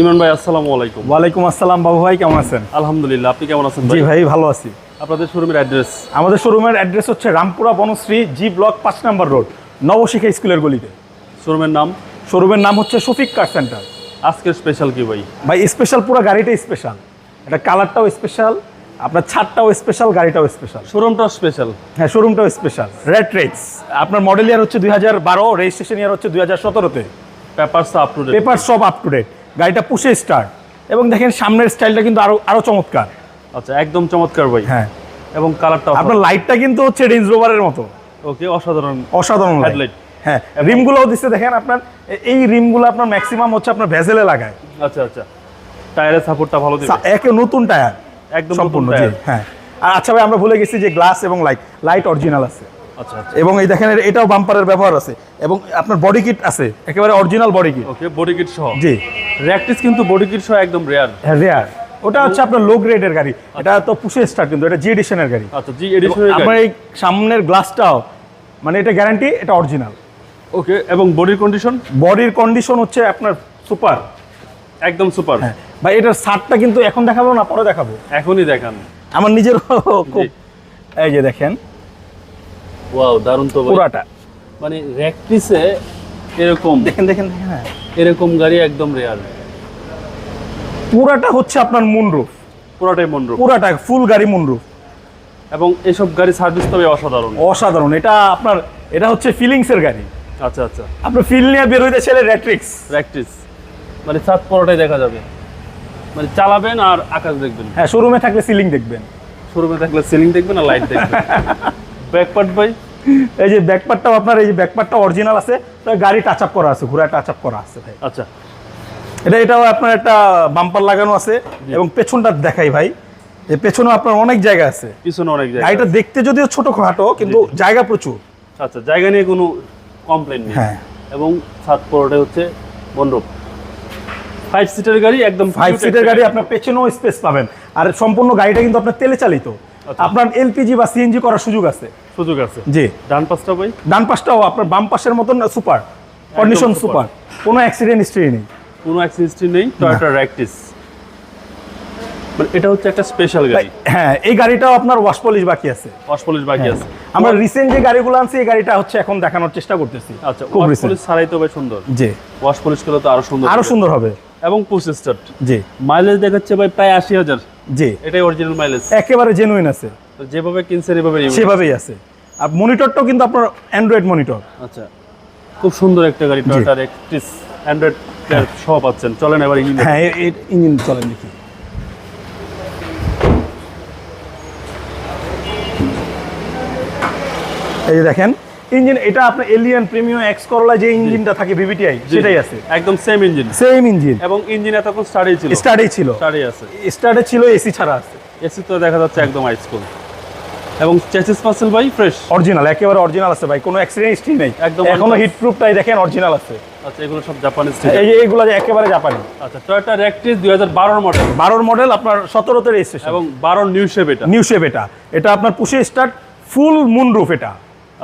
ইমরান ভাই আসসালামু আলাইকুম। ওয়ালাইকুম আসসালাম বাবু ভাই কেমন আছেন? আলহামদুলিল্লাহ আপনি কেমন আছেন জি ভাই ভালো আছি। আপনাদের শোরুমের অ্যাড্রেস আমাদের শোরুমের অ্যাড্রেস হচ্ছে রামপুরা বনশ্রী জি ব্লক পাঁচ নম্বর রোড নবশিখা স্কুলের গলিতে। শোরুমের নাম? শোরুমের নাম হচ্ছে শফিক কার সেন্টার আজকের স্পেশাল কি ভাই? ভাই স্পেশাল পুরো গাড়িটাই স্পেশাল এটা কালারটাও স্পেশাল আপনার ছাদটাও স্পেশাল গাড়িটাও স্পেশাল শোরুমটাও স্পেশাল হ্যাঁ শোরুমটাও স্পেশাল রেড রেক্স আপনার মডেল ইয়ার হচ্ছে দুই হাজার বারো রেজিস্ট্রেশন ইয়ার হচ্ছে দুই হাজার সতেরোতে। Papers up to date paper সব আপ টু ডেট গাড়িটা পুষে স্টার্ট এবং দেখেন সামনের স্টাইলটা কিন্তু আরও আরও চমৎকার। আচ্ছা একদম চমৎকার ভাই। হ্যাঁ। এবং কালারটা আপনার লাইটটা কিন্তু হচ্ছে রেঞ্জ রোভারের মতো। ওকে অসাধারণ। অসাধারণ লাইট Headlight। হ্যাঁ রিমগুলোও দিচ্ছে দেখেন আপনার এই রিমগুলো আপনার ম্যাক্সিমাম হচ্ছে আপনার ভেজেলে লাগায়। আচ্ছা আচ্ছা। টায়ারের সাপোর্টটা ভালো দিবে। একে নতুন টায়ার একদম সম্পূর্ণ জি হ্যাঁ। আর আচ্ছা ভাই আমরা ভুলে গেছি যে গ্লাস এবং লাইট লাইট অরিজিনাল আছে। আচ্ছা আচ্ছা। এবং এই দেখেন এটাও বাম্পারের ব্যবহার আছে। এবং আপনার বডি কিট আছে। একেবারে original body kit okay body kit সহ। জি। র্যাকটিস কিন্তু বডি কিট সহ একদম রেয়ার হ্যাঁ রেয়ার ওটা হচ্ছে আপনার লো গ্রেডের গাড়ি। এটা তো পুষে স্টার কিন্তু এটা জি এডিশনের গাড়ি। আচ্ছা জি এডিশনের আমার এই সামনের গ্লাসটাও মানে এটা গ্যারান্টি এটা অরিজিনাল ওকে এবং বডির কন্ডিশন বডির কন্ডিশন হচ্ছে আপনার সুপার একদম সুপার হ্যাঁ ভাই এটার সারটা কিন্তু এখন দেখাবো না পরে দেখাবো? এখনই দেখান। আমার নিজের খুব এই যে দেখেন। ওয়াও দারুণ তো পুরাটা। মানে র্যাকটিসে এরকম। দেখেন দেখেন হ্যাঁ। এরকম গাড়ি একদম রেয়ার পুরাটা হচ্ছে আপনার মুনরুফ পুরোটাই মনরূপ পুরাটা ফুল গাড়ি মুনরুফ এবং এসব গাড়ি সার্ভিস তবে অসাধারণ। অসাধারণ। এটা আপনার এটা হচ্ছে ফিলিংস এর গাড়ি। আচ্ছা আচ্ছা। আপনার ফিল নিয়ে বের হইতে ছেলে রেট্রিক্স প্র্যাকটিস মানে সাত পুরোটাই দেখা যাবে। মানে চালাবেন আর আকাশ দেখবেন। হ্যাঁ শোরুমে থাকলে সিলিং দেখবেন। শোরুমে থাকলে সিলিং দেখবেন আর লাইট দেখবেন। ব্যাকপার্ট ভাই। এই যে ব্যাকপার্টটাও আপনার এই যে ব্যাকপার্টটা অরিজিনাল আছে গাড়ি টাচ আপ করা আছে ঘোড়া টাচ আপ করা আছে ভাই। আচ্ছা। এটা এটাও আপনার একটা বাম্পার লাগানো আছে এবং পেছনটা দেখাই ভাই যে পেছনে আপনার অনেক জায়গা আছে। পিছনে অনেক জায়গা গাড়িটা দেখতে যদিও ছোট খাটো কিন্তু জায়গা প্রচুর। আচ্ছা জায়গা নিয়ে কোনো কমপ্লেন নেই। হ্যাঁ। এবং সাত পুরোটাই হচ্ছে মন্ডপ ফাইভ সিটের গাড়ি একদম ফাইভ সিটের গাড়ি। আপনার পেছনেও স্পেস পাবেন। আর সম্পূর্ণ গাড়িটা কিন্তু আপনার তেলে চালিত। আপনার এলপিজি বা সিএনজি করার সুযোগ আছে? সুযোগ আছে। জি। ডান পাঁচটা ভাই? ডান পাশটাও আপনার বাম পাশের মতন সুপার? Condition super. কোনো অ্যাক্সিডেন্ট হিস্ট্রি নেই। কোনো অ্যাক্সিডেন্ট হিস্ট্রি নেই টয়োটা র্যাকটিস মানে এটা হচ্ছে একটা স্পেশাল গাড়ি। হ্যাঁ এই গাড়িটাও আপনার ওয়াশ পলিশ বাকি আছে। ওয়াশ পলিশ বাকি আছে। আমরা রিসেন্ট যে গাড়িগুলো আনছি এই গাড়িটা হচ্ছে এখন দেখানোর চেষ্টা করতেছি। আচ্ছা খুব ওয়াশ রিসেন্ট পলিশ ছাড়াই তো ভাই সুন্দর। জি। ওয়াশ পলিশ করলে তো আরও সুন্দর আরও সুন্দর হবে। এবং পুশ স্টার্ট জি। মাইলেজ দেখাচ্ছে ভাই প্রায় আশি হাজার। জি। এটাই অরিজিনাল মাইলেজ একেবারে জেনুইন আছে। যেভাবে কিনছেন এভাবে সেভাবেই আছে। আর মনিটরটাও কিন্তু আপনার অ্যান্ড্রয়েড মনিটর আচ্ছা খুব সুন্দর একটা গাড়ি টয়োটা র্যাকটিস অ্যান্ড্রয়েড সব পাচ্ছেন। চলেন এবার ইঞ্জিন হ্যাঁ ইঞ্জিন চলেন দেখি। এই দেখেন ইঞ্জিন এটা আপনার এলিয়ান প্রিমিয়াম এক্স করলা যে ইঞ্জিনটা থাকে ভিভিটিআই সেটাই আছে। একদম সেম ইঞ্জিন সেম ইঞ্জিন এবং ইঞ্জিন এতক্ষণ স্টার্টই ছিল। স্টার্টেই ছিল। স্টার্টই আছে। স্টার্টে ছিল এসি ছাড়া আছে। এসি তো দেখা যাচ্ছে একদম হাইস্কুল এবং চেসিস পাসেল ভাই ফ্রেশ অরিজিনাল একেবারে অরিজিনাল আছে ভাই কোনো অ্যাক্সিডেন্ট হিস্ট্রি নেই। একদম এখনও। হিট প্রুফটাই দেখেন অরিজিনাল আছে। আচ্ছা এগুলো সব জাপানিজ এই এগুলো যে একেবারে জাপানি আচ্ছা টয়োটা র্যাকটিস দুই হাজার বারোর মডেল বারোর মডেল আপনার সতেরোতে রেজিস্ট্রেশন এবং বারোর নিউ শেপ এটা। নিউ শেপ এটা। এটা আপনার পুষে স্টার্ট ফুল মুন রুফ এটা।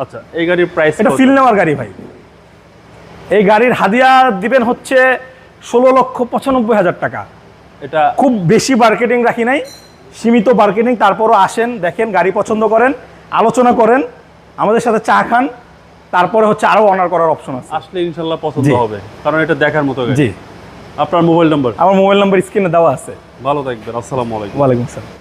আচ্ছা এই গাড়ির প্রাইস এটা ফিল নেওয়ার গাড়ি ভাই। এই গাড়ির হাদিয়া দিবেন হচ্ছে ষোলো লক্ষ পঁচানব্বই হাজার টাকা। এটা খুব বেশি মার্কেটিং রাখি নাই সীমিত মার্কেটিং তারপরও আসেন দেখেন গাড়ি পছন্দ করেন আলোচনা করেন আমাদের সাথে চা খান তারপরে হচ্ছে আরও অনার করার অপশন আছে। আসলে ইনশাল্লাহ পছন্দ হবে কারণ এটা দেখার মতো জি। আপনার মোবাইল নাম্বার আমার মোবাইল নাম্বার স্ক্রিনে দেওয়া আছে। ভালো থাকবেন আসসালামু আলাইকুম। ওয়ালাইকুম আসসালাম।